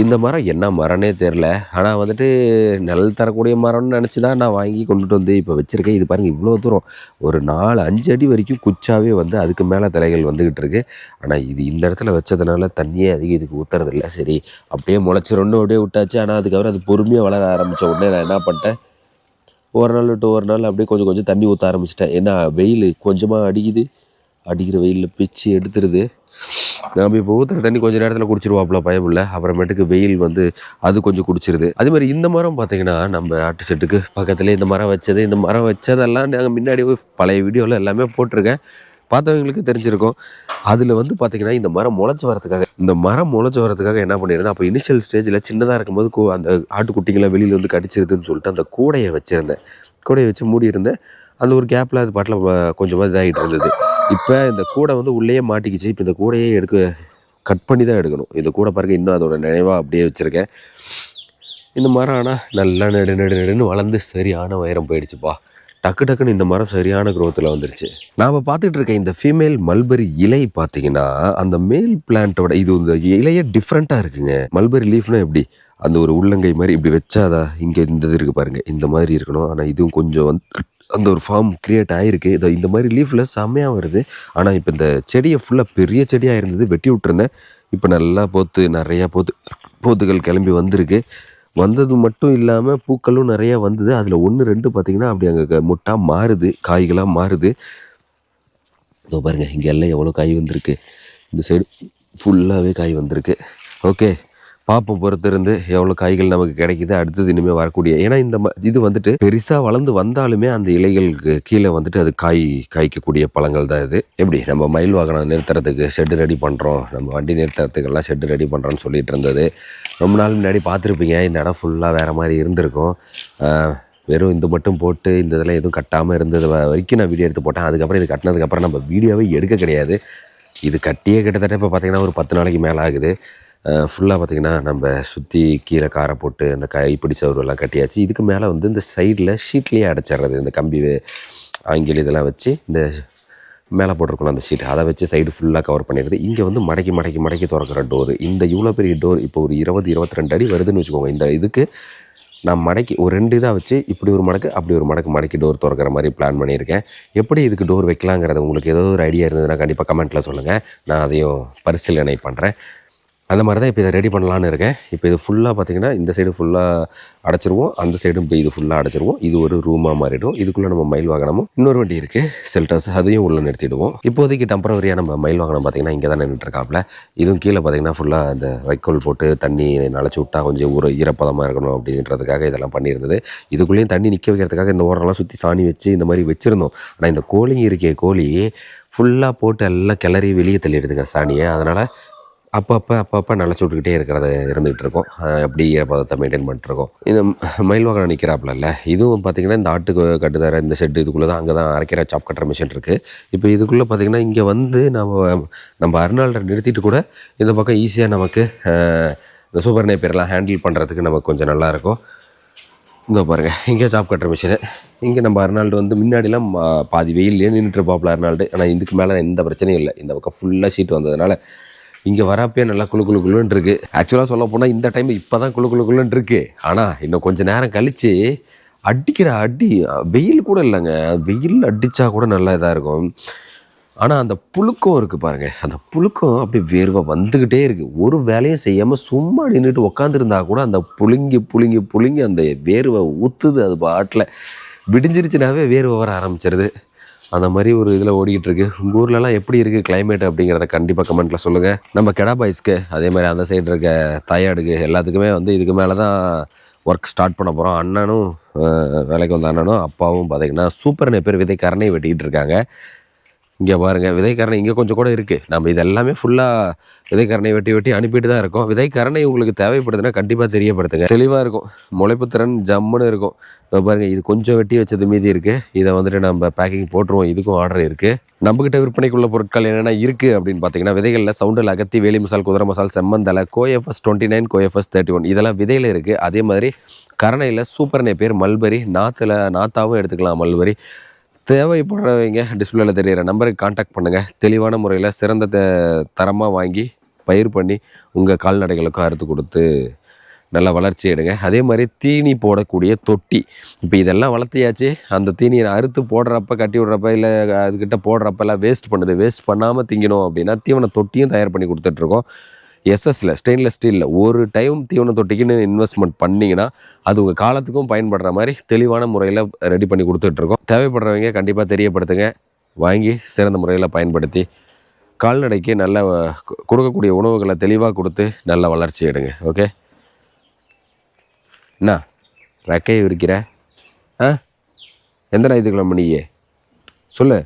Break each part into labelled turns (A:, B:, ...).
A: இந்த மரம் என்ன மரம்னே தெரில ஆனால் வந்துட்டு நிழல் தரக்கூடிய மரம்னு நினச்சி தான் நான் வாங்கி கொண்டுட்டு வந்து இப்போ வச்சுருக்கேன். இது பாருங்கள் இவ்வளோ தூரம். ஒரு நாலு அஞ்சு அடி வரைக்கும் குச்சாவே வந்து அதுக்கு மேலே தலைகள் வந்துக்கிட்டு இருக்கு. ஆனால் இது இந்த இடத்துல வச்சதுனால தண்ணியே அதிகம் இதுக்கு ஊற்றுறதில்ல சரி அப்படியே முளைச்சிரொன்னு அப்படியே விட்டாச்சு. ஆனால் அதுக்கப்புறம் அது பொறுமையாக வளர ஆரம்பித்த உடனே நான் என்ன பண்ணிட்டேன்? ஒரு நாள் விட்டு ஒரு நாள் அப்படியே கொஞ்சம் கொஞ்சம் தண்ணி ஊற்ற ஆரம்பிச்சிட்டேன். ஏன்னா வெயில் கொஞ்சமாக அடிக்குது. அடிக்கிற வெயிலில் பிச்சு எடுத்துருது. நம்ம இப்போ ஊற்றுற தண்ணி கொஞ்சம் நேரத்தில் குடிச்சிருவாப்புல பயமில்ல. அப்புறமேட்டுக்கு வெயில் வந்து அது கொஞ்சம் குடிச்சிருது. அதே மாதிரி இந்த மரம் பார்த்தீங்கன்னா நம்ம ஆட்டு செட்டுக்கு பக்கத்துலேயே இந்த மரம் வச்சது இந்த மரம் வச்சதெல்லாம் நாங்கள் முன்னாடி பழைய வீடியோவில் எல்லாமே போட்டிருக்கேன். பார்த்தவங்களுக்கு தெரிஞ்சிருக்கும். அதில் வந்து பார்த்தீங்கன்னா இந்த மரம் முளைச்சி வரதுக்காக இந்த மரம் முளைச்சி வரதுக்காக என்ன பண்ணியிருந்தேன் அப்போ இனிஷியல் ஸ்டேஜில் சின்னதாக இருக்கும்போது கூ- அந்த ஆட்டுக்குட்டிங்களை வெளியில் வந்து கடிச்சிருதுன்னு சொல்லிட்டு அந்த கூடையை வச்சுருந்தேன். கூடையை வச்சு மூடி இருந்தேன் அந்த ஒரு கேப்பில் அது பாட்டில் கொஞ்சமாக இதாகிட்டு இருந்தது. இப்போ இந்த கூடை வந்து உள்ளேயே மாட்டிக்கிச்சு. இப்போ இந்த கூடையே எடுக்க கட் பண்ணி தான் எடுக்கணும். இந்த கூடை பாருங்க இன்னும் அதோட நினைவாக அப்படியே வச்சுருக்கேன். இந்த மரம் ஆனால் நல்லா நெடு நெடு நெடுன்னு வளர்ந்து சரியான உயரம் போயிடுச்சுப்பா. டக்கு டக்குன்னு இந்த மரம் சரியான குரோத்தில் வந்துருச்சு. நாம் பார்த்துட்டு இருக்க இந்த ஃபீமேல் மல்பெரி இலை பார்த்தீங்கன்னா அந்த மேல் பிளான்ட்டோட இது இந்த இலையே டிஃப்ரெண்ட்டாக இருக்குங்க. மல்பெரி லீஃப்னா எப்படி? அந்த ஒரு உள்ளங்கை மாதிரி இப்படி வச்சாதா இங்கே இந்த இது இருக்குது பாருங்கள் இந்த மாதிரி இருக்கணும். ஆனால் இதுவும் கொஞ்சம் வந்து அந்த ஒரு ஃபார்ம் க்ரியேட் ஆகிருக்கு இதை இந்த மாதிரி லீஃபில் செம்மையாக வருது. ஆனால் இப்போ இந்த செடியை ஃபுல்லாக பெரிய செடியாக இருந்தது வெட்டி விட்டுருந்தேன். இப்போ நல்லா போத்து நிறையா போத்து போத்துகள் கிளம்பி வந்திருக்கு. வந்தது மட்டும் இல்லாமல் பூக்களும் நிறையா வந்தது. அதில் ஒன்று ரெண்டு பார்த்திங்கன்னா அப்படி அங்கே முட்டாக மாறுது. காய்களாக மாறுது. இதோ பாருங்கள் இங்கே எல்லாம் எவ்வளோ காய் வந்திருக்கு. இந்த சைடு ஃபுல்லாகவே காய் வந்திருக்கு. ஓகே பாப்பை பொறுத்திருந்து எவ்வளோ காய்கள் நமக்கு கிடைக்குது அடுத்தது இனிமேல் வரக்கூடிய. ஏன்னா இந்த இது வந்துட்டு பெருசாக வளர்ந்து வந்தாலுமே அந்த இலைகளுக்கு கீழே வந்துட்டு அது காய் காய்க்கக்கூடிய பழங்கள் தான் இது. எப்படி? நம்ம மயில் வாகனம் நிறுத்துறதுக்கு ஷெட்டு ரெடி பண்ணுறோம் நம்ம வண்டி நிறுத்துறதுக்கெல்லாம் ஷெட்டு ரெடி பண்ணுறோன்னு சொல்லிட்டு இருந்தது. ரொம்ப நாள் முன்னாடி பார்த்துருப்பீங்க இந்த இடம் ஃபுல்லாக வேறு மாதிரி இருந்திருக்கும். வெறும் இது மட்டும் போட்டு இந்த இதெல்லாம் எதுவும் கட்டாமல் இருந்தது வரைக்கும் நான் வீடியோ எடுத்து போட்டேன். அதுக்கப்புறம் இது கட்டினதுக்கப்புறம் நம்ம வீடியோவே எடுக்க கிடையாது. இது கட்டியே கிட்டத்தட்ட இப்போ பார்த்தீங்கன்னா ஒரு பத்து நாளைக்கு மேலே ஆகுது. ஃபுல்லாக பார்த்திங்கன்னா நம்ம சுற்றி கீழே காரை போட்டு அந்த கைப்பிடி சவுரெல்லாம் கட்டியாச்சு. இதுக்கு மேலே வந்து இந்த சைடில் ஷீட்லேயே அடைச்சிடுறது இந்த கம்பி ஆங்கில் இதெல்லாம் வச்சு இந்த மேலே போட்டிருக்கணும் அந்த ஷீட் அதை வச்சு சைடு ஃபுல்லாக கவர் பண்ணிடுது இங்கே வந்து மடக்கி மடக்கி மடக்கி திறக்கிற டோர் இந்த இவ்வளோ பெரிய டோர் இப்போ ஒரு இருபது இருபத்தி ரெண்டு அடி வருதுன்னு வச்சுக்கோங்க. இந்த இதுக்கு நான் மடக்கி ஒரு ரெண்டு இதாக வச்சு இப்படி ஒரு மடக்கு அப்படி ஒரு மடக்கு மடக்கி டோர் திறக்கிற மாதிரி பிளான் பண்ணியிருக்கேன். எப்படி இதுக்கு டோர் வைக்கலாங்கிறது உங்களுக்கு ஏதோ ஒரு ஐடியா இருந்ததுன்னா கண்டிப்பாக கமெண்ட்டில் சொல்லுங்கள் நான் அதையும் பரிசீலனை பண்ணுறேன் அந்த மாதிரி தான் இப்போ இதை ரெடி பண்ணலான்னு இருக்கேன். இப்போ இது ஃபுல்லாக பார்த்தீங்கன்னா இந்த சைடு ஃபுல்லாக அடைச்சிருவோம். அந்த சைடும் இப்போ இது ஃபுல்லாக அடைச்சிருவோம். இது ஒரு ரூமாக மாறிடும். இதுக்குள்ளே நம்ம மயில் வாகனமும் இன்னொரு வண்டி இருக்குது செல்டர்ஸ் அதையும் உள்ளே நிறுத்திடுவோம். இப்போதைக்கு டெம்பரவரியாக நம்ம மயில் வாகனம் பார்த்தீங்கன்னா இங்கே தான் நின்றுட்டுருக்காப்புல இதுவும் கீழே பார்த்தீங்கன்னா ஃபுல்லாக அந்த வைக்கோல் போட்டு தண்ணி நனைச்சி விட்டா கொஞ்சம் ஒரு ஈரப்பதமாக இருக்கணும் அப்படின்றதுக்காக இதெல்லாம் பண்ணியிருந்தது. இதுக்குள்ளேயும் தண்ணி நிற்க வைக்கிறதுக்காக இந்த ஓரம்லாம் சுற்றி சாணி வச்சு இந்த மாதிரி வச்சுருந்தோம். ஆனால் இந்த கோழிங்க இருக்கே கோழி ஃபுல்லாக போட்டு எல்லாம் கிளறி வெளியே தள்ளிடுதுங்க சாணியை. அதனால் அப்பப்போ அப்பப்போ நினச்சி விட்டுக்கிட்டே இருக்கிறது இருந்துகிட்டு இருக்கோம். அப்படி ஈரப்பதத்தை மெயின்டைன் பண்ணிட்டுருக்கோம். இந்த ம- மயில் வாகனம் நிற்கிறாப்புல இதுவும் பார்த்தீங்கன்னா இந்த ஆட்டுக்கு கட்டுத்தர இந்த செட்டு இதுக்குள்ளே தான் அங்கே தான் அரைக்கிற சாப் கட்டுற மிஷின் இருக்குது இப்போ இதுக்குள்ளே பார்த்தீங்கன்னா இங்கே வந்து நம்ம நம்ம அருணாளரை நிறுத்திட்டு கூட இந்த பக்கம் ஈஸியாக நமக்கு இந்த சூப்பர் நேப்பியர்லாம் ஹேண்டில் பண்ணுறதுக்கு நமக்கு கொஞ்சம் நல்லாயிருக்கும் இந்த பாருங்கள் இங்கே சாப் கட்டுற மிஷினு இங்கே நம்ம அர்னால்டு வந்து முன்னாடிலாம் பாதி வெயிலே நின்றுட்டு இருப்பாப்புல அர்னால்டு ஆனால் இதுக்கு மேலே எந்த பிரச்சனையும் இல்லை. இந்த பக்கம் ஃபுல்லாக சீட்டு வந்ததுனால இங்கே வரப்பே நல்லா குளு குழு குழுன்னு இருக்குது ஆக்சுவலாக சொல்ல போனால் இந்த டைம் இப்போ தான் குழு குளு குழுன்னு இருக்குது ஆனால் இன்னும் கொஞ்சம் நேரம் கழித்து அடிக்கிற அடி வெயில் கூட இல்லைங்க. வெயில் அடித்தா கூட நல்லா இதாக இருக்கும். ஆனால் அந்த புழுக்கம் இருக்குது பாருங்கள் அந்த புழுக்கம் அப்படியே வேர்வை வந்துக்கிட்டே இருக்குது ஒரு வேலையும் செய்யாமல் சும்மா நின்றுட்டு உக்காந்துருந்தா கூட அந்த புழுங்கி புழுங்கி புழுங்கி அந்த வேர்வை ஊற்றுது அது பாட்டில் விடிஞ்சிருச்சுனாவே வேர்வை வர ஆரம்பிச்சிருது. அந்த மாதிரி ஒரு இதில் ஓடிக்கிட்டு இருக்கு உங்கள் ஊர்லலாம் எப்படி இருக்குது கிளைமேட் அப்படிங்கிறத கண்டிப்பாக கமெண்ட்டில் சொல்லுங்கள் நம்ம கெடா பாய்ஸ்க்கு அதே மாதிரி அந்த சைடு இருக்க தாயாடுக்கு எல்லாத்துக்குமே வந்து இதுக்கு மேலே தான் ஒர்க் ஸ்டார்ட் பண்ண போகிறோம் அண்ணனும் வேலைக்கு வந்த அண்ணனும் அப்பாவும் பார்த்திங்கன்னா சூப்பர் பேர் விதை கரணை வெட்டிக்கிட்டு இருக்காங்க இங்கே பாருங்கள் விதைக்கரணை இங்கே கொஞ்சம் கூட இருக்குது நம்ம இதெல்லாமே ஃபுல்லாக விதைக்கரணை வெட்டி வெட்டி அனுப்பிட்டு தான் இருக்கோம். விதைக்கரணை உங்களுக்கு தேவைப்படுதுன்னா கண்டிப்பாக தெரியப்படுத்துங்க. தெளிவாக இருக்கும். முளைப்பு திறன் ஜம்முன்னு இருக்கும். இப்போ பாருங்கள் இது கொஞ்சம் வெட்டி வச்சது மீதி இருக்குது இதை வந்துட்டு நம்ம பேக்கிங் போட்டுருவோம். இதுக்கும் ஆர்டர் இருக்குது நம்மக்கிட்ட விற்பனைக்குள்ள பொருட்கள் என்னென்ன இருக்குது அப்படின்னு பார்த்தீங்கன்னா விதைகளில் சவுண்டில் அகத்தி வேலி மசால் குதிரை மசால் செம்மந்தலை COFS twenty nine COFS thirty one இதெல்லாம் விதையில் இருக்குது அதே மாதிரி கரணையில் சூப்பர் பேர் மல்பரி. நாற்றுல நாத்தாவும் எடுத்துக்கலாம் மல்பரி. தேவைப்படுறவங்க டிஸ்பிளேல தெரியிற நம்பருக்கு காண்டாக்ட் பண்ணுங்கள் தெளிவான முறையில் சிறந்த தரமாக வாங்கி பயிர் பண்ணி உங்கள் கால்நடைகளுக்கும் அறுத்து கொடுத்து நல்லா வளர்ச்சி எடுங்க. அதே மாதிரி தீனி போடக்கூடிய தொட்டி. இப்போ இதெல்லாம் வளர்த்தியாச்சு. அந்த தீனியை அறுத்து போடுறப்ப கட்டி விடுறப்ப இல்லை அதுக்கிட்ட போடுறப்பெல்லாம் வேஸ்ட் பண்ணுது. வேஸ்ட் பண்ணாமல் திங்கணும் அப்படின்னா தீவன தொட்டியும் தயார் பண்ணி கொடுத்துட்ருக்கோம் எஸ்எஸ்ல ஸ்டெயின்லெஸ் ஸ்டீலில் ஒரு டைம் தீவன தொட்டிக்குன்னு இன்வெஸ்ட்மெண்ட் பண்ணிங்கன்னா அது உங்கள் காலத்துக்கும் பயன்படுற மாதிரி தெளிவான முறையில் ரெடி பண்ணி கொடுத்துட்ருக்கோம். தேவைப்படுறவங்க கண்டிப்பாக தெரியப்படுத்துங்க. வாங்கி சிறந்த முறையில் பயன்படுத்தி கால்நடைக்கு நல்ல கொடுக்கக்கூடிய உணவுகளை தெளிவாக கொடுத்து நல்ல வளர்ச்சி எடுங்க. ஓகே என்ன ரெக்கையை விரிக்கிற? ஆ? எந்த ஞாயிற்றுக்கிழமை நீயே சொல்லு.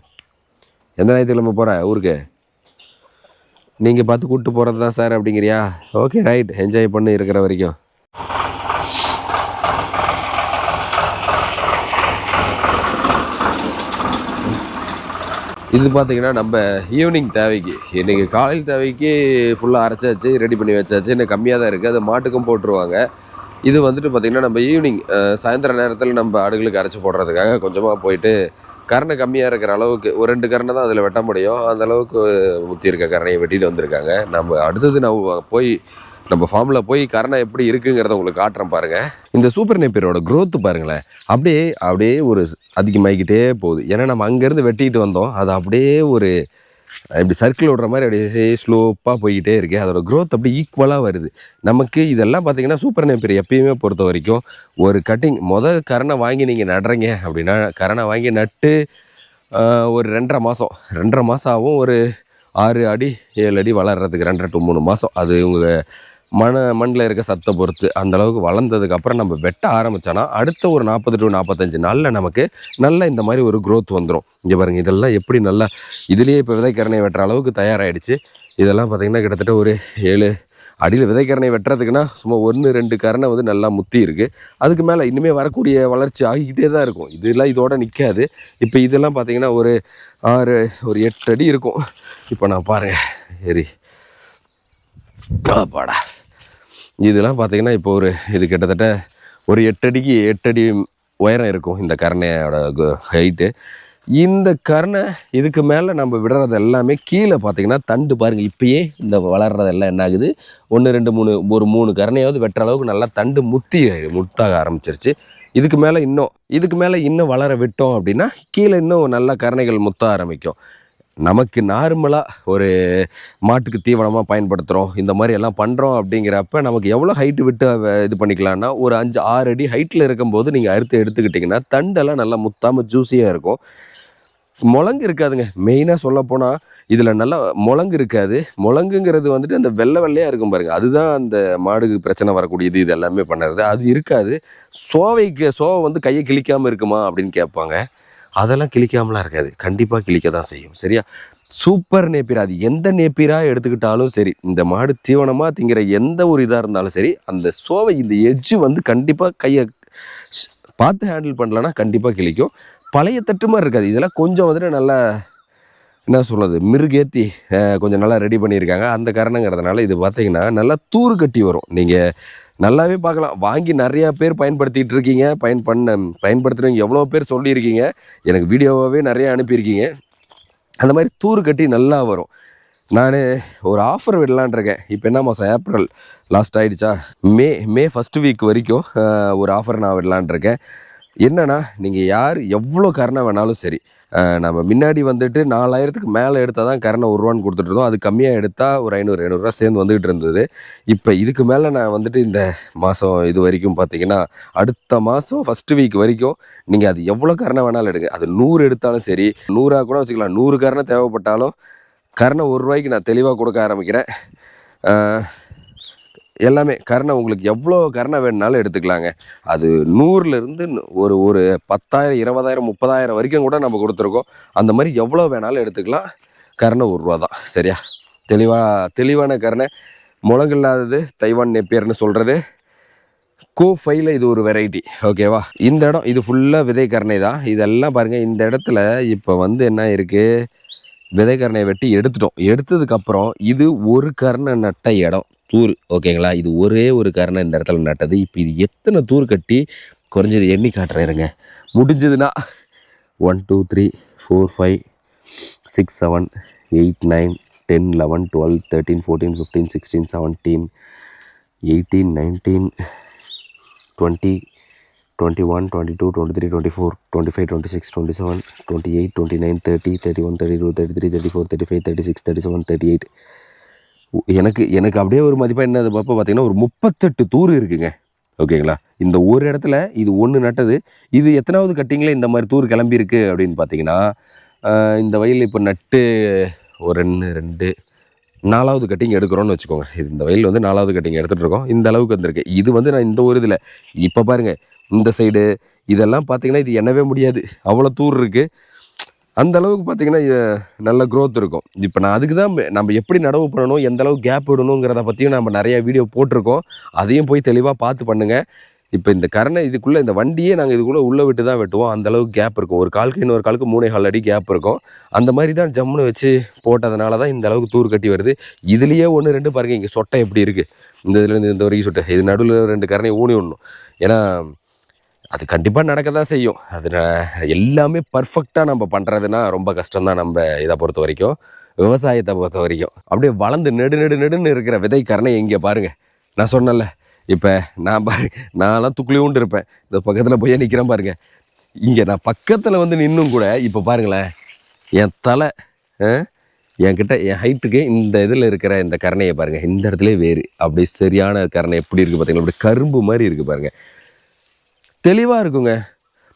A: எந்த ஞாயிற்றுக்கிழமை போகிற ஊருக்கு? நீங்கள் பார்த்து கூப்பிட்டு போகிறது தான் சார் அப்படிங்கிறியா? ஓகே ரைட் என்ஜாய் பண்ணி இருக்கிற வரைக்கும். இது பார்த்தீங்கன்னா நம்ம ஈவினிங் தேவைக்கு. இன்றைக்கி காலையில் தேவைக்கு ஃபுல்லாக அரைச்சாச்சு ரெடி பண்ணி வச்சாச்சு. இன்னும் கம்மியாக தான் இருக்குது அது மாட்டுக்கும் போட்டுருவாங்க. இது வந்துட்டு பார்த்திங்கன்னா நம்ம ஈவினிங் சாயந்தர நேரத்தில் நம்ம ஆடுகளுக்கு அரைச்சி போடுறதுக்காக கொஞ்சமாக போயிட்டு கரணை கம்மியாக இருக்கிற அளவுக்கு ஒரு ரெண்டு கரணை தான் அதில் வெட்ட முடியும். அந்த அளவுக்கு முத்தி இருக்க கரணையை வெட்டிட்டு வந்திருக்காங்க. நம்ம அடுத்தது நான் போய் நம்ம ஃபார்மில் போய் கரணை எப்படி இருக்குங்கிறத உங்களுக்கு காட்டுறேன் பாருங்கள் இந்த சூப்பர் நேப்பியரோட க்ரோத்து பாருங்களேன். அப்படியே அப்படியே ஒரு அதிகமாகிக்கிட்டே போகுது. ஏன்னா நம்ம அங்கேருந்து வெட்டிக்கிட்டு வந்தோம். அது அப்படியே ஒரு இப்படி சர்க்கிள் விடுற மாதிரி அப்படியே ஸ்லோப்பாக போய்கிட்டே இருக்கு. அதோட க்ரோத் அப்படி ஈக்குவலாக வருது. நமக்கு இதெல்லாம் பார்த்தீங்கன்னா சூப்பர் நேப்பியர் எப்பயுமே பொறுத்த வரைக்கும் ஒரு கட்டிங் மொதல் கரணை வாங்கி நீங்கள் நடுறீங்க அப்படின்னா கரணை வாங்கி நட்டு ஒரு ரெண்டரை மாதம் ரெண்டரை மாதம் ஆகும் ஒரு ஆறு அடி ஏழு அடி வளர்கிறதுக்கு ரெண்டரை டு மூணு மாதம் அது உங்கள் மண மண்ணில் இருக்க சத்தை பொறுத்து அந்தளவுக்கு வளர்ந்ததுக்கப்புறம் நம்ம வெட்ட ஆரம்பிச்சோன்னா அடுத்த ஒரு நாற்பது டு நாற்பத்தஞ்சு நாளில் நமக்கு நல்ல இந்த மாதிரி ஒரு க்ரோத் வந்துடும் இங்கே பாருங்கள் இதெல்லாம் எப்படி நல்லா இதுலேயே இப்போ விதைக்கரணை வெட்டுற அளவுக்கு தயாராகிடுச்சு இதெல்லாம் பார்த்தீங்கன்னா கிட்டத்தட்ட ஒரு ஏழு அடியில் விதைக்கரணை வெட்டுறதுக்குன்னா சும்மா ஒன்று ரெண்டு கரணை வந்து நல்லா முத்தி இருக்குது அதுக்கு மேலே இனிமேல் வரக்கூடிய வளர்ச்சி ஆகிக்கிட்டே தான் இருக்கும். இதெல்லாம் இதோட நிற்காது இப்போ இதெல்லாம் பார்த்தீங்கன்னா ஒரு ஆறு ஒரு எட்டு அடி இருக்கும். இப்போ நான் பாருங்க சரி பாடா. இதெல்லாம் பார்த்தீங்கன்னா இப்போ ஒரு இது கிட்டத்தட்ட ஒரு எட்டடிக்கு எட்டடி உயரம் இருக்கும் இந்த கரணையோட ஹைட்டு இந்த கரணை இதுக்கு மேலே நம்ம விடுறது எல்லாமே கீழே பார்த்தீங்கன்னா தண்டு பாருங்கள் இப்பயே இந்த வளர்றதெல்லாம் என்ன ஆகுது? ஒன்று ரெண்டு மூணு ஒரு மூணு கரணையாவது வெட்டுற அளவுக்கு நல்லா தண்டு முத்தி முத்தாக ஆரம்பிச்சிருச்சு. இதுக்கு மேலே இன்னும் இதுக்கு மேலே இன்னும் வளர விட்டோம் அப்படின்னா கீழே இன்னும் நல்ல கரணைகள் முத்த ஆரம்பிக்கும். நமக்கு நார்மலாக ஒரு மாட்டுக்கு தீவனமாக பயன்படுத்துகிறோம் இந்த மாதிரி எல்லாம் பண்ணுறோம் அப்படிங்கிறப்ப நமக்கு எவ்வளோ ஹைட்டு விட்டு இது பண்ணிக்கலாம்னா ஒரு அஞ்சு ஆறு அடி ஹைட்டில் இருக்கும்போது நீங்கள் அறுத்து எடுத்துக்கிட்டிங்கன்னா தண்டெல்லாம் நல்லா முத்தாமல் ஜூஸியாக இருக்கும். முழங்கு இருக்காதுங்க. மெயினாக சொல்லப்போனால் இதில் நல்லா முழங்கு இருக்காது. முழங்குங்கிறது வந்துட்டு அந்த வெள்ளை வெள்ளையாக இருக்கும் பாருங்கள் அதுதான் அந்த மாடுக்கு பிரச்சனை வரக்கூடியது. இது எல்லாமே பண்ணுறது. அது இருக்காது. சோவைக்கு சோவை வந்து கையை கிழிக்காமல் இருக்குமா அப்படின்னு கேட்பாங்க. அதெல்லாம் கிழிக்காமலாம் இருக்காது. கண்டிப்பாக கிழிக்க தான் செய்யும். சரியா? சூப்பர் நேப்பிரா. அது எந்த நேப்பிராக எடுத்துக்கிட்டாலும் சரி இந்த மாடு தீவனமாக திங்கிற எந்த ஒரு இதாக இருந்தாலும் சரி அந்த சோவை இந்த எஜ்ஜு வந்து கண்டிப்பாக கையை பார்த்து ஹேண்டில் பண்ணலன்னா கண்டிப்பாக கிழிக்கும். பழைய தட்டு மாதிரி இருக்காது. இதெல்லாம் கொஞ்சம் வந்துட்டு நல்லா என்ன சொல்கிறது மிருகேத்தி கொஞ்சம் நல்லா ரெடி பண்ணியிருக்காங்க. அந்த காரணங்கிறதுனால இது பார்த்தீங்கன்னா நல்லா தூறு கட்டி வரும். நீங்கள் நல்லாவே பார்க்கலாம். வாங்கி நிறையா பேர் பயன்படுத்திகிட்டு இருக்கீங்க. பயன் பண்ண பயன்படுத்துகிறவங்க எவ்வளோ பேர் சொல்லியிருக்கீங்க. எனக்கு வீடியோவாகவே நிறையா அனுப்பியிருக்கீங்க. அந்த மாதிரி தூறு கட்டி நல்லா வரும். நான் ஒரு ஆஃபர் விடலான் இருக்கேன். இப்போ என்ன மாதம் ஏப்ரல். லாஸ்ட் ஆகிடுச்சா மே மே ஃபஸ்ட் வீக் வரைக்கும் ஒரு ஆஃபர் நான் விடலான் இருக்கேன். என்னன்னா நீங்கள் யார் எவ்வளோ கரணை வேணாலும் சரி நம்ம முன்னாடி வந்துட்டு நாலாயிரத்துக்கு மேலே எடுத்தால் தான் கரணை ஒரு ரூபான்னு அது கம்மியாக எடுத்தால் ஒரு ஐநூறு ஐநூறுரூவா சேர்ந்து வந்துகிட்டு இருந்தது. இப்போ இதுக்கு மேலே நான் வந்துட்டு இந்த மாதம் இது வரைக்கும் பார்த்தீங்கன்னா அடுத்த மாதம் ஃபஸ்ட்டு வீக் வரைக்கும் நீங்கள் அது எவ்வளோ கரணை வேணாலும் எடுங்க. அது நூறு எடுத்தாலும் சரி நூறாக கூட வச்சுக்கலாம். நூறு கரணை தேவைப்பட்டாலும் கரணை ஒரு ரூபாய்க்கு நான் தெளிவாக கொடுக்க ஆரம்பிக்கிறேன். எல்லாமே கருணை உங்களுக்கு எவ்வளோ கருணை வேணுனாலும் எடுத்துக்கலாங்க. அது நூறுலேருந்து ஒரு ஒரு பத்தாயிரம் இருபதாயிரம் முப்பதாயிரம் வரைக்கும் கூட நம்ம கொடுத்துருக்கோம். அந்த மாதிரி எவ்வளோ வேணாலும் எடுத்துக்கலாம். கருணை ஒரு ரூபா தான். சரியா? தெளிவாக தெளிவான கரணை. முழங்கில்லாதது தைவான் நெப்பியர்னு சொல்கிறது கோ ஃபைவ்ல இது ஒரு வெரைட்டி ஓகேவா இந்த இடம் இது ஃபுல்லாக விதைக்கரணை தான். இதெல்லாம் பாருங்கள் இந்த இடத்துல இப்போ வந்து என்ன இருக்குது விதைக்கரணையை வெட்டி எடுத்துட்டோம். எடுத்ததுக்கப்புறம் இது ஒரு கரணை நட்ட இடம். தூர் ஓகேங்களா? இது ஒரே ஒரு காரணம் இந்த இடத்துல நட்டது இப்போ இது எத்தனை தூர் கட்டி குறைஞ்சது எண்ணி காட்டுறேன் இருங்க முடிஞ்சதுன்னா one two three four five six seven eight nine ten eleven twelve thirteen fourteen fifteen sixteen seventeen eighteen nineteen twenty twenty one twenty two twenty three twenty four twenty five twenty six twenty seven twenty eight twenty nine thirty thirty one thirty two thirty three thirty four thirty five thirty six thirty seven thirty eight எனக்கு எனக்கு அப்படியே ஒரு மதிப்பாக என்னது பார்ப்ப பார்த்தீங்கன்னா ஒரு முப்பத்தெட்டு தூர் இருக்குங்க. ஓகேங்களா? இந்த ஒரு இடத்துல இது ஒன்று நட்டது. இது எத்தனாவது கட்டிங்கில் இந்த மாதிரி தூர் கிளம்பியிருக்கு அப்படின்னு பார்த்தீங்கன்னா இந்த வயலில் இப்போ நட்டு ஒரு ரெண்டு ரெண்டு நாலாவது கட்டிங் எடுக்கிறோன்னு வச்சுக்கோங்க. இது இந்த வயலில் வந்து நாலாவது கட்டிங் எடுத்துகிட்டு இருக்கோம். இந்த அளவுக்கு வந்திருக்கு. இது வந்து நான் இந்த ஒரு இதில் இப்போ பாருங்கள் இந்த சைடு இதெல்லாம் பார்த்தீங்கன்னா இது என்னவே முடியாது. அவ்வளோ தூர் இருக்குது அந்த அளவுக்கு பார்த்தீங்கன்னா நல்ல க்ரோத் இருக்கும். இப்போ நான் அதுக்கு தான் நம்ம எப்படி நடவு பண்ணணும் எந்த அளவுக்கு கேப் விடணுங்கிறத பற்றியும் நம்ம நிறைய வீடியோ போட்டிருக்கோம். அதையும் போய் தெளிவாக பார்த்து பண்ணுங்கள் இப்போ இந்த கரணை இதுக்குள்ளே இந்த வண்டியே நாங்கள் இதுக்குள்ளே உள்ளே விட்டு தான் வெட்டுவோம். அந்த அளவுக்கு கேப் இருக்கும். ஒரு காலுக்கு இன்னொரு காலுக்கு மூணே கால் அடி கேப் இருக்கும். அந்த மாதிரி தான் ஜம்முன்னு வச்சு போட்டதுனால தான் இந்த அளவுக்கு தூர் கட்டி வருது. இதுலேயே ஒன்று ரெண்டு பாருங்க இங்கே சொட்டை எப்படி இருக்குது இந்த இதுலேருந்து இந்த வரைக்கும் சொட்டை. இது நடுவில் ரெண்டு கரணையை ஊனி விடணும். ஏன்னா அது கண்டிப்பாக நடக்க தான் செய்யும். அது எல்லாமே பர்ஃபெக்டாக நம்ம பண்ணுறதுனா ரொம்ப கஷ்டம் தான் நம்ம இதை பொறுத்த வரைக்கும். விவசாயத்தை பொறுத்த வரைக்கும். அப்படியே வளர்ந்து நெடு நெடு நெடுன்னு இருக்கிற விதை கரணை இங்கே பாருங்கள் நான் சொன்னேன்ல இப்போ நான் பாரு நான்லாம் துக்குளியூண்டு இருப்பேன். இந்த பக்கத்தில் போய் நிற்கிறேன் பாருங்கள் இங்கே நான் பக்கத்தில் வந்து நின்னும் கூட இப்போ பாருங்களேன் என் தலை என்கிட்ட என் ஹைட்டுக்கு இந்த இதில் இருக்கிற இந்த கரணையை பாருங்கள் இந்த இடத்துல வேறு. அப்படியே சரியான கரணை எப்படி இருக்குது பார்த்தீங்களா அப்படி கரும்பு மாதிரி இருக்குது பாருங்கள் தெளிவாக இருக்குங்க.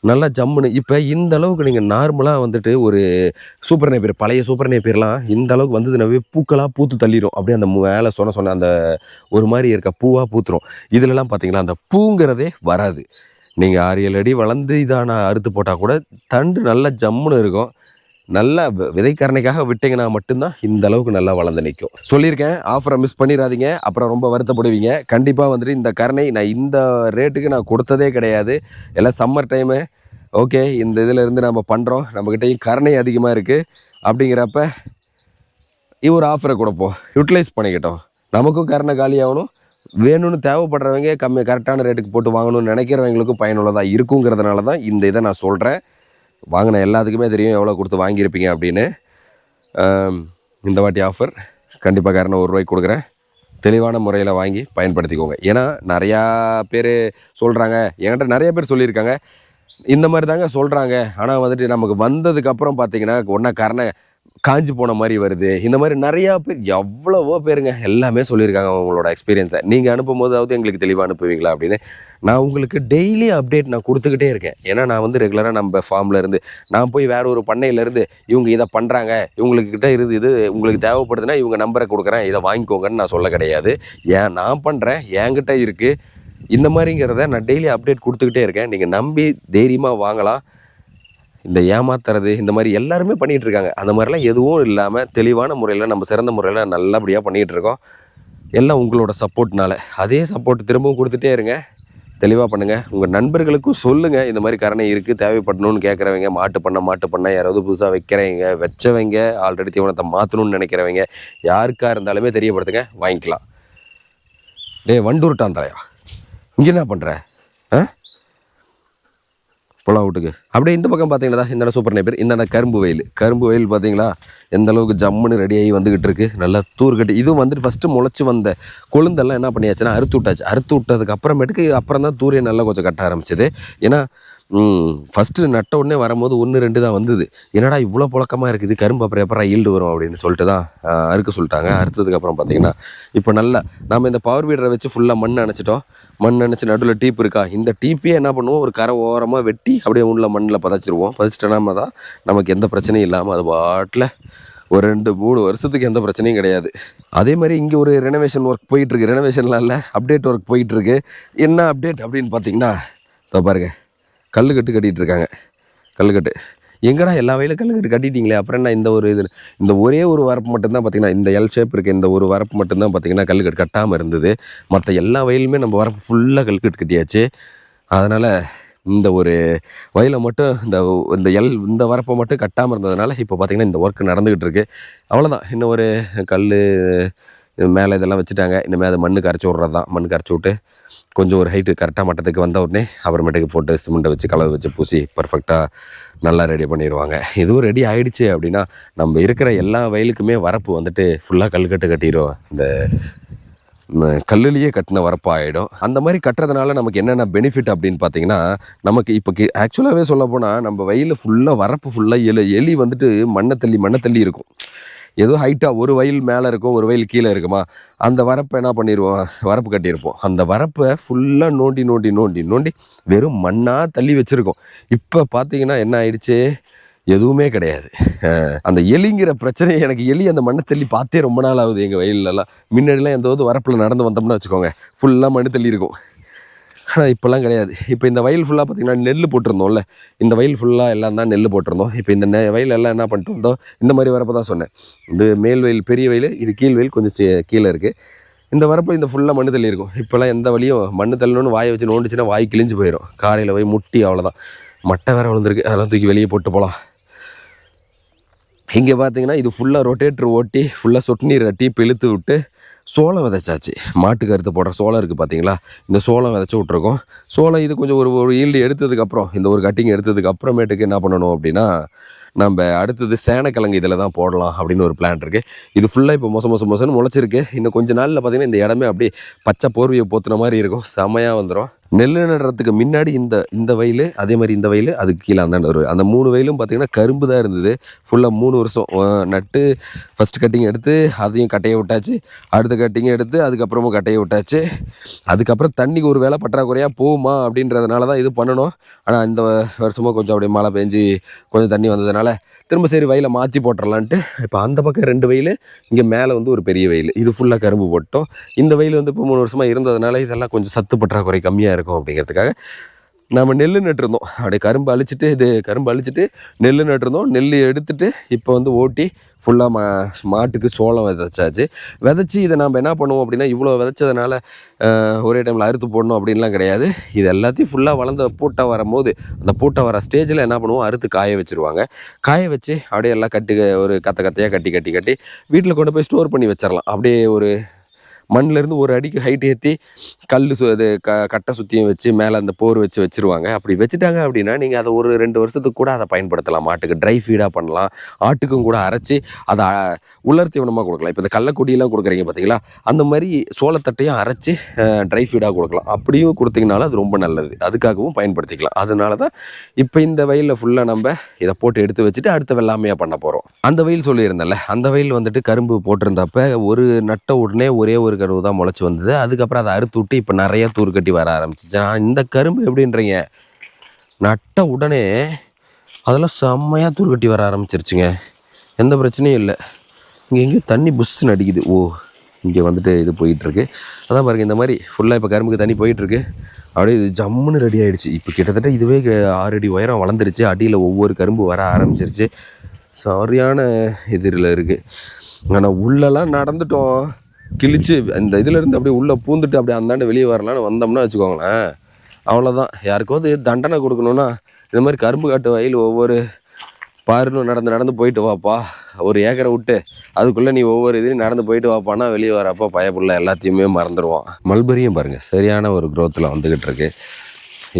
A: நல்லா ஜம்முன்னு இப்போ இந்த அளவுக்கு நீங்கள் நார்மலாக வந்துட்டு ஒரு சூப்பர் நேப்பியர் பழைய சூப்பர் நேப்பியர்லாம் இந்த அளவுக்கு வந்ததுனாவே பூக்களாக பூத்து தள்ளிடும் அப்படியே அந்த மேலே சொன்ன சொன்ன அந்த ஒரு மாதிரி இருக்க பூவாக பூத்துரும். இதுலலாம் பார்த்தீங்களா அந்த பூங்கிறதே வராது. நீங்கள் ஆறு ஏழு அடி வளர்ந்து இதான அறுத்து போட்டால் கூட தண்டு நல்லா ஜம்முன்னு இருக்கும். நல்லா வி- விதைக்கரணைக்காக விட்டீங்கன்னா மட்டும்தான் இந்த அளவுக்கு நல்லா வளர்ந்து நிற்கும் சொல்லியிருக்கேன். ஆஃபரை மிஸ் பண்ணிடாதீங்க. அப்புறம் ரொம்ப வருத்தப்படுவீங்க. கண்டிப்பாக வந்துட்டு இந்த கரணை நான் இந்த ரேட்டுக்கு நான் கொடுத்ததே கிடையாது. எல்லாம் சம்மர் டைமு ஓகே இந்த இதில் இருந்து நம்ம பண்ணுறோம் நம்மக்கிட்டையும் கரணை அதிகமாக இருக்குது அப்படிங்கிறப்ப ஒரு ஆஃபரை கொடுப்போம். யூட்டிலைஸ் பண்ணிக்கிட்டோம். நமக்கும் கரணை காலியாகணும் வேணும்னு தேவைப்படுறவங்க கம்மி கரெக்டான ரேட்டுக்கு போட்டு வாங்கணும்னு நினைக்கிறவங்களுக்கும் பயனுள்ளதாக இருக்குங்கிறதுனால தான் இந்த இதை நான் சொல்கிறேன் வாங்கின எல்லாத்துக்குமே தெரியும் எவ்வளோ கொடுத்து வாங்கியிருப்பீங்க அப்படின்னு. இந்த வாட்டி ஆஃபர் கண்டிப்பாக காரணம் ஒரு ரூபாய்க்கு கொடுக்குறேன். தெளிவான முறையில் வாங்கி பயன்படுத்திக்கோங்க. ஏன்னா நிறையா பேர் சொல்கிறாங்க என்கிட்ட நிறைய பேர் சொல்லியிருக்காங்க. இந்த மாதிரி தாங்க சொல்கிறாங்க ஆனால் வந்துட்டு நமக்கு வந்ததுக்கப்புறம் பார்த்தீங்கன்னா ஒன்றா கரணை காஞ்சி போன மாதிரி வருது. இந்த மாதிரி நிறையா பேர் எவ்வளவோ பேருங்க எல்லாமே சொல்லியிருக்காங்க அவங்களோட எக்ஸ்பீரியன்ஸை நீங்கள் அனுப்பும் போதாவது எங்களுக்கு தெளிவாக அனுப்புவீங்களா அப்படின்னு. நான் உங்களுக்கு டெய்லி அப்டேட் நான் கொடுத்துக்கிட்டே இருக்கேன். ஏன்னா நான் வந்து ரெகுலராக நம்ம ஃபார்மில் இருந்து நான் போய் வேற ஒரு பண்ணையிலேருந்து இவங்க இதை பண்ணுறாங்க இவங்களுக்கு கிட்டே இருந்து இது உங்களுக்கு தேவைப்படுதுன்னா இவங்க நம்பரை கொடுக்குறேன் இதை வாங்கிக்கோங்கன்னு நான் சொல்ல கிடையாது. ஏன் நான் பண்ணுறேன் என்கிட்ட இருக்குது இந்த மாதிரிங்கிறத நான் டெய்லி அப்டேட் கொடுத்துக்கிட்டே இருக்கேன். நீங்கள் நம்பி தைரியமாக வாங்கலாம். இந்த ஏமாத்துறது இந்த மாதிரி எல்லாருமே பண்ணிகிட்டு இருக்காங்க அந்த மாதிரிலாம் எதுவும் இல்லாமல் தெளிவான முறையில் நம்ம சிறந்த முறையில் நல்லபடியாக பண்ணிகிட்டு இருக்கோம் எல்லாம் உங்களோட சப்போர்ட்னால. அதே சப்போர்ட் திரும்பவும் கொடுத்துட்டே இருங்க. தெளிவாக பண்ணுங்கள் உங்கள் நண்பர்களுக்கும் சொல்லுங்கள் இந்த மாதிரி கரணை இருக்குது தேவைப்படணும்னு கேட்குறவங்க மாட்டு பண்ண மாட்டு பண்ண யாராவது புதுசாக வைக்கிறவங்க வச்சவங்க ஆல்ரெடி தீவனத்தை மாற்றணும்னு நினைக்கிறவங்க யாருக்காக இருந்தாலுமே தெரியப்படுத்துங்க. வாங்கிக்கலாம். டேய் வண்டூர்ட்டான் தலையா இங்கே என்ன பண்ணுற புலா வீட்டுக்கு அப்படியே இந்த பக்கம் பார்த்தீங்களா இந்த சூப்பர் நேப்பர் இந்த கரும்பு வயல். கரும்பு வயல் பார்த்தீங்களா? எந்த அளவுக்கு ஜம்முன்னு ரெடியாகி வந்துகிட்டு இருக்கு. நல்லா தூர் கட்டி இதுவும் வந்துட்டு ஃபஸ்ட்டு முளைச்சி வந்த கொழுந்தெல்லாம் என்ன பண்ணியாச்சுன்னா அறுத்து விட்டாச்சு. அறுத்து விட்டதுக்கு அப்புறமேட்டுக்கு அப்புறம் தான் தூரையை நல்லா கொஞ்சம் கட்ட ஆரம்பிச்சது. ஏன்னா ஃபஸ்ட்டு நட்ட உடனே வரும்போது ஒன்று ரெண்டு தான் வந்தது. என்னடா இவ்வளோ புழக்கமாக இருக்குது? கரும்பு அப்புறம் எப்பறம் ஈல்டு வரும் அப்படின்னு சொல்லிட்டு தான் அறுக்க சொல்லிட்டாங்க. அறுத்ததுக்கு அப்புறம் பார்த்தீங்கன்னா இப்போ நல்லா நம்ம இந்த பவர் வீடரை வச்சு ஃபுல்லாக மண் அணைச்சிட்டோம். மண் அணைச்சி நடுவில் டீப் இருக்கா? இந்த டீப்பையே என்ன பண்ணுவோம்? ஒரு கரை ஓரமாக வெட்டி அப்படியே உள்ள மண்ணில் பதச்சிருவோம். பதைச்சிட்டோம்னா தான் நமக்கு எந்த பிரச்சனையும் இல்லாமல் அது பாட்டில் ஒரு ரெண்டு மூணு வருஷத்துக்கு எந்த பிரச்சனையும் கிடையாது. அதே மாதிரி இங்கே ஒரு ரெனோவேஷன் ஒர்க் போயிட்டுருக்கு ரெனோவேஷன்லாம் இல்லை அப்டேட் ஒர்க் போயிட்டுருக்கு என்ன அப்டேட் அப்படின்னு பார்த்தீங்கன்னா இதோ பாருங்கள் கல்லுக்கட்டு கட்டிகிட்டு இருக்காங்க கல்லுக்கட்டு. எங்கடா எல்லா வயலும் கல்லுக்கட்டு கட்டிட்டீங்களே? அப்புறம் என்ன இந்த ஒரு இது? இந்த ஒரே ஒரு வரப்பு மட்டும்தான் பார்த்தீங்கன்னா இந்த எல் ஷேப் இருக்க இந்த ஒரு வரப்பு மட்டும்தான் பார்த்தீங்கன்னா கல்லுக்கட்டு கட்டாமல் இருந்தது. மற்ற எல்லா வயலுமே நம்ம வரப்பு ஃபுல்லாக கல்லுக்கட்டு கட்டியாச்சு. அதனால் இந்த ஒரு வயலை மட்டும் இந்த இந்த எல் இந்த வரப்பை மட்டும் கட்டாமல் இருந்ததுனால இப்போ பார்த்தீங்கன்னா இந்த ஒர்க் நடந்துக்கிட்டு இருக்குது அவ்வளோதான் இன்னும் ஒரு கல் மேலே இதெல்லாம் வச்சுட்டாங்க. இனிமேல் அதை மண்ணு கரைச்சி விட்றது தான் மண் கரைச்சி விட்டு கொஞ்சம் ஒரு ஹைட்டு கரெக்டாக மட்டத்துக்கு வந்த உடனே அப்புறமேட்டுக்கு போட்டு சிமெண்ட்டை வச்சு கலவை வச்சு பூசி பர்ஃபெக்டாக நல்லா ரெடி பண்ணிடுவாங்க இதுவும் ரெடி ஆகிடுச்சு அப்படின்னா நம்ம இருக்கிற எல்லா வயலுக்குமே வரப்பு வந்துட்டு ஃபுல்லாக கல்கட்டு கட்டிடும் இந்த கல்லுலேயே கட்டின வரப்பு ஆகிடும் அந்த மாதிரி கட்டுறதுனால நமக்கு என்னென்ன பெனிஃபிட் அப்படின்னு பார்த்தீங்கன்னா நமக்கு இப்போ ஆக்சுவலாகவே சொல்ல போனால் நம்ம வயலில் ஃபுல்லாக வரப்பு ஃபுல்லாக எலி எலி வந்துட்டு மண்ணை தள்ளி மண்ணை தள்ளி இருக்கும். ஏதோ ஹைட்டாக ஒரு வயல் மேலே இருக்கும் ஒரு வயல் கீழே இருக்குமா அந்த வரப்பை என்ன பண்ணிடுவோம் வரப்பு கட்டியிருப்போம். அந்த வரப்பை ஃபுல்லாக நோண்டி நோண்டி நோண்டி நோண்டி வெறும் மண்ணாக தள்ளி வச்சுருக்கோம். இப்போ பார்த்தீங்கன்னா என்ன ஆயிடுச்சு? எதுவுமே கிடையாது. அந்த எலிங்கிற பிரச்சனை எனக்கு எலி அந்த மண்ணை தள்ளி பார்த்தே ரொம்ப நாள் ஆகுது எங்கள் வயல்லலாம். முன்னாடிலாம் எந்த வரப்பில் நடந்து வந்தோம்னா வச்சுக்கோங்க. ஃபுல்லாக மண்ணு தள்ளி இருக்கும் ஆனால் இப்போல்லாம் கிடையாது. இப்போ இந்த வயல் ஃபுல்லாக பார்த்தீங்கன்னா நெல் போட்டிருந்தோம்ல. இந்த வயல் ஃபுல்லாக எல்லாம் தான் நெல் போட்டிருந்தோம். இப்போ இந்த நெ வயல் எல்லாம் என்ன பண்ணிட்டு வந்தோம் இந்த மாதிரி வரப்போ தான் சொன்னேன். இது மேல் வயல் பெரிய வயல் இது கீழ் வயல் கொஞ்சம் கீழே இருக்குது இந்த வரப்பு இந்த ஃபுல்லாக மண்ணு தள்ளி இருக்கும். இப்போல்லாம் எந்த வழியும் மண்ணு தள்ளணும்னு வாயை வச்சு நோண்டுச்சுன்னா வாய் கிழிஞ்சு போயிடும். காலையில் போய் முட்டி அவ்வளோதான் மட்டை வேறு விழுந்திருக்கு. அதெல்லாம் தூக்கி வெளியே போட்டு போகலாம் இங்கே பார்த்தீங்கன்னா இது ஃபுல்லாக ரொட்டேட்ரு ஓட்டி ஃபுல்லாக சொட்டு நீர் கட்டி இழுத்து விட்டு சோளம் விதைச்சாச்சு. மாட்டுக்கு அறுத்து போடுற சோளம் இருக்குது பார்த்தீங்களா இந்த சோளம் விதைச்சி விட்ருக்கோம் சோளம் இது கொஞ்சம் ஒரு ஒரு ஈல்டு எடுத்ததுக்கப்புறம் இந்த ஒரு கட்டிங் எடுத்ததுக்கு அப்புறமேட்டுக்கு என்ன பண்ணணும் அப்படின்னா நம்ம அடுத்தது சேனக்கிழங்கு இதில் தான் போடலாம் அப்படின்னு ஒரு பிளான் இருக்குது இது ஃபுல்லாக இப்போ மொசம் மொசம் மொசம்னு முளைச்சிருக்கு. இன்னும் கொஞ்ச நாளில் பார்த்தீங்கன்னா இந்த இடமே அப்படியே பச்சை போர்வையை போத்துன மாதிரி இருக்கும். செமையாக வந்துடும் நெல் நடுறதுக்கு முன்னாடி இந்த இந்த வயல் அதே மாதிரி இந்த வயல் அதுக்கு கீழே அந்த ஒரு அந்த மூணு வயலும் பார்த்தீங்கன்னா கரும்பு தான் இருந்தது. ஃபுல்லாக மூணு வருஷம் நட்டு ஃபஸ்ட்டு கட்டிங் எடுத்து அதையும் கட்டையை விட்டாச்சு. அடுத்த கட்டிங்கை எடுத்து அதுக்கப்புறமும் கட்டையை விட்டாச்சு. அதுக்கப்புறம் தண்ணிக்கு ஒரு வேலை பற்றாக்குறையாக போகுமா அப்படின்றதுனால தான் இது பண்ணணும். ஆனால் இந்த வருஷமும் கொஞ்சம் அப்படியே மழை பெஞ்சு கொஞ்சம் தண்ணி வந்ததுனால திரும்ப சரி வயலை மாற்றி போட்டுடலான்ட்டு இப்போ அந்த பக்கம் ரெண்டு வயல் இங்கே மேலே வந்து ஒரு பெரிய வயல். இது ஃபுல்லாக கரும்பு போட்டோம். இந்த வயல் வந்து இப்போ மூணு வருஷமாக இருந்ததுனால இதெல்லாம் கொஞ்சம் சத்து பற்றாக்குறை கம்மியாக இருக்கும் அப்படிங்கிறதுக்காக நம்ம நெல் நட்டுருந்தோம். அப்படியே கரும்பு அழிச்சிட்டு இது கரும்பு அழிச்சிட்டு நெல் நட்டுருந்தோம். நெல் எடுத்துட்டு இப்போ வந்து ஓட்டி ஃபுல்லாக மா மாட்டுக்கு சோளம் விதைச்சாச்சு. விதைச்சி இதை நம்ம என்ன பண்ணுவோம் அப்படின்னா இவ்வளோ விதைச்சதுனால ஒரே டைமில் அறுத்து போடணும் அப்படின்லாம் கிடையாது. இது எல்லாத்தையும் ஃபுல்லாக வளர்ந்த பூட்டை வரும்போது அந்த பூட்டை வர ஸ்டேஜில் என்ன பண்ணுவோம்? அறுத்து காய வச்சுருவாங்க. காய வச்சு அப்படியே எல்லாம் கட்டி ஒரு கத்த கத்தையாக கட்டி கட்டி கட்டி வீட்டில் கொண்டு போய் ஸ்டோர் பண்ணி வச்சிடலாம் அப்படியே ஒரு மண்ணிலேருந்து ஒரு அடிக்கு ஹைட் ஏற்றி கல் சு இது க கட்டை சுற்றியும் வச்சு மேலே அந்த போர் வச்சு வச்சுருவாங்க. அப்படி வச்சுட்டாங்க அப்படின்னா நீங்கள் அதை ஒரு ரெண்டு வருஷத்துக்கு கூட அதை பயன்படுத்தலாம். மாட்டுக்கு ட்ரை ஃபீடாக பண்ணலாம். ஆட்டுக்கும் கூட அரைச்சி அதை அ- உலர் தீவனமாக கொடுக்கலாம். இப்போ இந்த கள்ளக்குடியெல்லாம் கொடுக்குறீங்க பார்த்தீங்களா அந்த மாதிரி சோளத்தட்டையும் அரைச்சி ட்ரை ஃபீடாக கொடுக்கலாம். அப்படியும் கொடுத்தீங்கனாலும் அது ரொம்ப நல்லது. அதுக்காகவும் பயன்படுத்திக்கலாம். அதனால தான் இப்போ இந்த வயலில் ஃபுல்லாக நம்ம இதை போட்டு எடுத்து வச்சுட்டு அடுத்த வெள்ளாமையாக பண்ண போகிறோம் அந்த வயல் சொல்லியிருந்தேன்ல அந்த வயல் வந்துட்டு கரும்பு போட்டிருந்தப்ப ஒரு நட்ட உடனே ஒரே ஒரு கருவு தான் முளைச்சி வந்தது. அதுக்கப்புறம் அதை அறுத்து விட்டு இப்போ நிறைய தூர் கட்டி வர ஆரம்பிச்சிச்சு. நான் இந்த கரும்பு எப்படின்றீங்க? நட்ட உடனே அதெல்லாம் செம்மையாக தூர் கட்டி வர ஆரம்பிச்சிருச்சுங்க. எந்த பிரச்சனையும் இல்லை. இங்கே எங்கேயும் தண்ணி புஷ்ஷுன்னு அடிக்குது. ஓ இங்கே வந்துட்டு இது போயிட்டுருக்கு. அதான் பாருங்க இந்த மாதிரி ஃபுல்லாக இப்போ கரும்புக்கு தண்ணி போயிட்டுருக்கு. அப்படியே இது ஜம்முன்னு ரெடி ஆகிடுச்சு இப்போ கிட்டத்தட்ட இதுவே ஆறு அடி உயரம் வளர்ந்துருச்சு. அடியில் ஒவ்வொரு கரும்பு வர ஆரம்பிச்சிருச்சு. சரியான எதிரில் இருக்குது ஆனால் உள்ளெல்லாம் நடந்துட்டோம். கிழிச்சு அந்த இதுலேருந்து அப்படியே உள்ளே பூந்துட்டு அப்படியே அந்தாண்டு வெளியே வரலான்னு வந்தோம்னா வச்சுக்கோங்களேன். அவ்வளோதான் யாருக்காவது தண்டனை கொடுக்கணுன்னா இந்த மாதிரி கரும்பு காட்டு வயல் ஒவ்வொரு பாருன்னு நடந்து நடந்து போயிட்டு வாப்பா. ஒரு ஏக்கரை விட்டு அதுக்குள்ளே நீ ஒவ்வொரு இதையும் நடந்து போயிட்டு வாப்பானா வெளியே வரப்போ பயப்புள்ள எல்லாத்தையுமே மறந்துடுவான் மல்பரியும் பாருங்கள் சரியான ஒரு க்ரோத்தில் வந்துக்கிட்டு இருக்கு.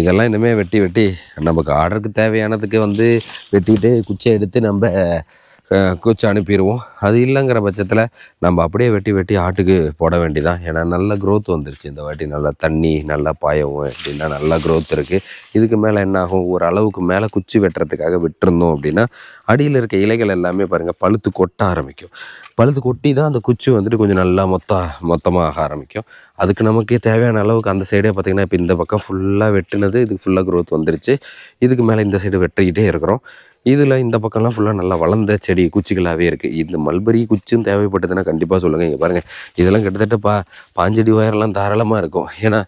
A: இதெல்லாம் இனிமேல் வெட்டி வெட்டி நமக்கு ஆர்டருக்கு தேவையானதுக்கு வந்து வெட்டிட்டு குச்சை எடுத்து நம்ம குச்சி அனுப்பிடுவோம் அது இல்லைங்கிற பட்சத்தில் நம்ம அப்படியே வெட்டி வெட்டி ஆட்டுக்கு போட வேண்டிதான் ஏன்னா நல்ல க்ரோத் வந்துருச்சு. இந்த வாட்டி நல்லா தண்ணி நல்லா பாயவும் அப்படின்னா நல்லா க்ரோத் இருக்குது இதுக்கு மேலே என்ன ஆகும்? ஒரு அளவுக்கு மேலே குச்சி வெட்டுறதுக்காக விட்டுருந்தோம் அப்படின்னா அடியில் இருக்க இலைகள் எல்லாமே பாருங்கள் பழுத்து கொட்ட ஆரம்பிக்கும். பழுத்து கொட்டி தான் அந்த குச்சி வந்துட்டு கொஞ்சம் நல்லா மொத்த மொத்தமாக ஆக ஆரம்பிக்கும். அதுக்கு நமக்கு தேவையான அளவுக்கு அந்த சைடே பார்த்திங்கன்னா இப்போ இந்த பக்கம் ஃபுல்லாக வெட்டினது இதுக்கு ஃபுல்லாக க்ரோத் வந்துருச்சு. இதுக்கு மேலே இந்த சைடு வெட்டிக்கிட்டே இருக்கிறோம். இதில் இந்த பக்கம்லாம் ஃபுல்லாக நல்லா வளர்ந்த செடி குச்சிகளாகவே இருக்குது இந்த மல்பரி குச்சும் தேவைப்பட்டதுன்னா கண்டிப்பாக சொல்லுங்கள் இங்கே பாருங்கள் இதெல்லாம் கிட்டத்தட்ட பா பாஞ்சடி உயரெல்லாம் தாராளமாக இருக்கும். ஏன்னா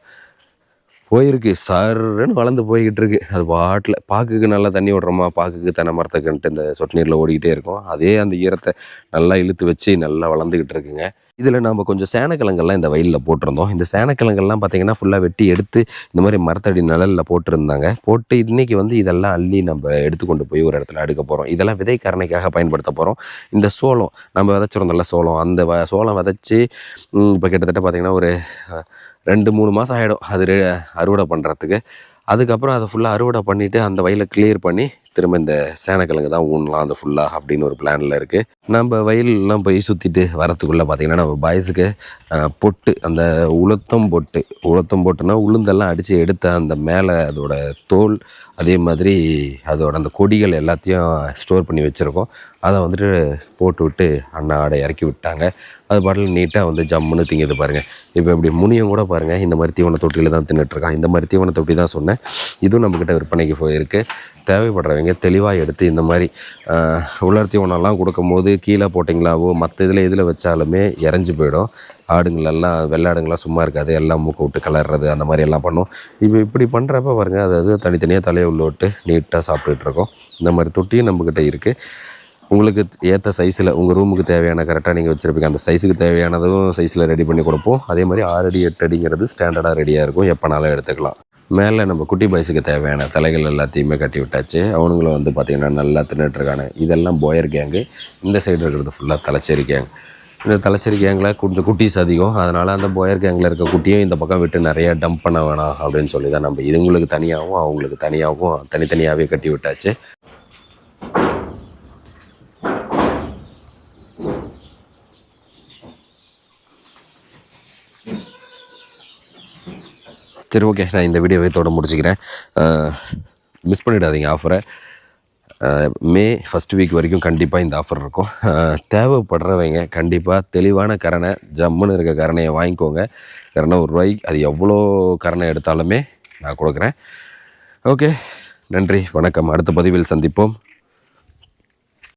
A: போயிருக்கு. சருன்னு வளர்ந்து போய்கிட்டு இருக்கு அது பாட்டில். பாக்குக்கு நல்லா தண்ணி விடுறோமா? பாக்குக்கு தென்னை மரத்துக்குன்ட்டு இந்த சொட்டு நீரில் ஓடிக்கிட்டே இருக்கும். அதே அந்த ஈரத்தை நல்லா இழுத்து வச்சு நல்லா வளர்ந்துக்கிட்டு இருக்குங்க. இதில் நம்ம கொஞ்சம் சேனக்கிழங்கெல்லாம் இந்த வயலில் போட்டிருந்தோம். இந்த சேனக்கிழங்கெல்லாம் பார்த்தீங்கன்னா ஃபுல்லாக வெட்டி எடுத்து இந்த மாதிரி மரத்தடி நிழலில் போட்டிருந்தாங்க. போட்டு இன்றைக்கி வந்து இதெல்லாம் அள்ளி நம்ம எடுத்துக்கொண்டு போய் ஒரு இடத்துல எடுக்க போகிறோம் இதெல்லாம் விதைக்கரணைக்காக பயன்படுத்த போகிறோம் இந்த சோளம் நம்ம விதைச்சிருந்தோம்ல சோளம். அந்த வ சோளம் விதைச்சி இப்போ கிட்டத்தட்ட பார்த்தீங்கன்னா ஒரு ரெண்டு மூணு மாதம் ஆகிடும் அது அறுவடை பண்ணுறதுக்கு அதுக்கப்புறம் அதை ஃபுல்லாக அறுவடை பண்ணிவிட்டு அந்த வயலை கிளியர் பண்ணி திரும்ப இந்த சேனக்கிழங்கு தான் ஊனலாம் அது ஃபுல்லாக அப்படின்னு ஒரு பிளானில் இருக்குது நம்ம வயல்லாம் போய் சுற்றிட்டு வரத்துக்குள்ளே பார்த்தீங்கன்னா நம்ம பாய்ஸுக்கு பொட்டு அந்த உளுத்தம் பொட்டு உளுத்தம் பொட்டுனா உளுந்தெல்லாம் அடித்து எடுத்த அந்த மேலே அதோட தோல் அதே மாதிரி அதோட அந்த கொடிகள் எல்லாத்தையும் ஸ்டோர் பண்ணி வச்சுருக்கோம். அதை வந்துட்டு போட்டு விட்டு அண்ணாவோட ஆடை இறக்கி விட்டாங்க. அது பாட்டில் நீட்டாக வந்து ஜம்முன்னு திங்குது பாருங்கள் இப்போ இப்படி முனியும் கூட பாருங்கள் இந்த மாதிரி தீவன தொட்டியில் தான் தின்னுட்ருக்கான் இந்த மாதிரி தீவன தொட்டி தான் சொன்னேன். இதுவும் நம்மக்கிட்ட விற்பனைக்கு போயிருக்கு. தேவைப்படுறவங்க தெளிவாக எடுத்து இந்த மாதிரி உலர் தீவனம்லாம் கொடுக்கும்போது கீழே போட்டிங்களாவோ மற்ற இதில் இதில் வச்சாலுமே இறஞ்சி போயிடும். ஆடுங்களெல்லாம் வெள்ளாடுங்களாம் சும்மா இருக்காது. எல்லாம் மூக்கை விட்டு கலர்றது அந்த மாதிரி எல்லாம் பண்ணும். இப்போ இப்படி பண்ணுறப்ப பாருங்கள் அது அது தனித்தனியாக தலையை உள்ள விட்டு நீட்டாக சாப்பிட்டுட்ருக்கோம் இந்த மாதிரி தொட்டியும் நம்மக்கிட்ட இருக்குது உங்களுக்கு ஏற்ற சைஸில் உங்கள் ரூமுக்கு தேவையான கரெக்டாக நீங்கள் வச்சுருப்பீங்க. அந்த சைஸுக்கு தேவையானதும் சைஸில் ரெடி பண்ணி கொடுப்போம். அதே மாதிரி ஆறு அடி எட்டு அடிங்கிறது ஸ்டாண்டர்டாக ரெடியாக இருக்கும். எப்போனாலும் எடுத்துக்கலாம். மேலே நம்ம குட்டி பாய்ஸுக்கு தேவையான தலைகள் எல்லாத்தையுமே கட்டி விட்டாச்சு. அவனுங்களும் வந்து பார்த்திங்கன்னா நல்லா தின்னுட்டுருக்காங்க. இதெல்லாம் போயர் கேங்கு இந்த சைடு இருக்கிறது ஃபுல்லாக தலைச்சேரி கேங் இந்த தலைச்சேரி கேங்கில் கொஞ்சம் குட்டிஸ் அதிகம். அதனால் அந்த போயர் கேங்கில் இருக்க குட்டியும் இந்த பக்கம் விட்டு நிறைய டம்ப் பண்ண வேணாம் அப்படின்னு சொல்லி தான் நம்ம இதுங்களுக்கு தனியாகவும் அவங்களுக்கு தனியாகவும் தனித்தனியாகவே கட்டி விட்டாச்சு. சரி ஓகே நான் இந்த வீடியோவை தொட முடிச்சுக்கிறேன். மிஸ் பண்ணிடாதீங்க ஆஃபரை மே ஃபஸ்ட் வீக் வரைக்கும் கண்டிப்பாக இந்த ஆஃபர் இருக்கும். தேவைப்படுறவங்க கண்டிப்பாக தெளிவான கரணை ஜம்முன்னு இருக்க கரணையை வாங்கிக்கோங்க. கரணை ஒரு ரூபாய்க்கு அது எவ்வளோ கரணை எடுத்தாலுமே நான் கொடுக்குறேன். ஓகே நன்றி வணக்கம். அடுத்த பதிவில் சந்திப்போம்.